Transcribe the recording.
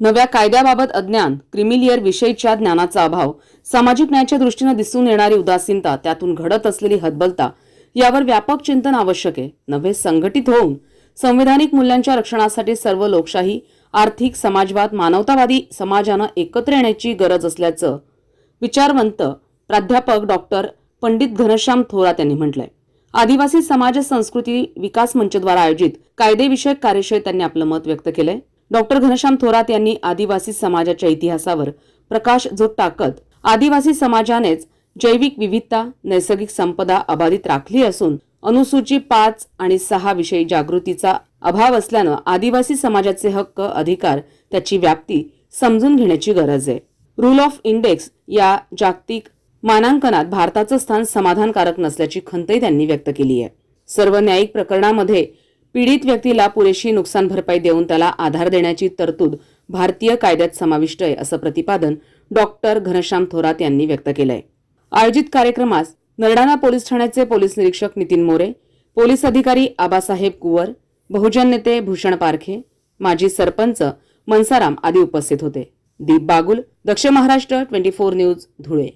नव्या कायद्याबाबत अज्ञान क्रिमिलियर विषयीच्या ज्ञानाचा अभाव सामाजिक न्यायाच्या दृष्टीनं दिसून येणारी उदासीनता त्यातून घडत असलेली हतबलता यावर व्यापक चिंतन आवश्यक आहे. नव्हे संघटित होऊन संवैधानिक मूल्यांच्या रक्षणासाठी सर्व लोकशाही आर्थिक समाजवाद मानवतावादी समाजानं एकत्र येण्याची गरज असल्याचं विचारवंत प्राध्यापक डॉक्टर पंडित घनश्याम थोरात यांनी म्हटलंय. आदिवासी समाज संस्कृती विकास मंचद्वारा आयोजित कायदेविषयक कार्यशाळेत त्यांनी आपलं मत व्यक्त केलंय. डॉक्टर घनश्याम थोरात यांनी आदिवासी समाजाच्या इतिहासावर प्रकाश जोड टाकत आदिवासी समाजानेच जैविक विविधता नैसर्गिक संपदा अबाधित राखली असून अनुसूची पाच आणि सहा विषयी जागृतीचा अभाव असल्यानं आदिवासी समाजाचे हक्क अधिकार त्याची व्याप्ती समजून घेण्याची गरज आहे. रूल ऑफ इंडेक्स या जागतिक मानांकनात भारताचं स्थान समाधानकारक नसल्याची खंतही त्यांनी व्यक्त केली आहे. सर्व न्यायिक प्रकरणामध्ये पीडित व्यक्तीला पुरेशी नुकसान भरपाई देऊन त्याला आधार देण्याची तरतूद भारतीय कायद्यात समाविष्ट आहे असं प्रतिपादन डॉक्टर घनश्याम थोरात यांनी व्यक्त केलंय. आयोजित कार्यक्रमास नरडाणा पोलीस ठाण्याचे पोलीस निरीक्षक नितीन मोरे पोलीस अधिकारी आबासाहेब कुवर बहुजन नेते भूषण पारखे माजी सरपंच मनसाराम आदी उपस्थित होते. Deep Bagul Dakshin Maharashtra twenty four news Dhule.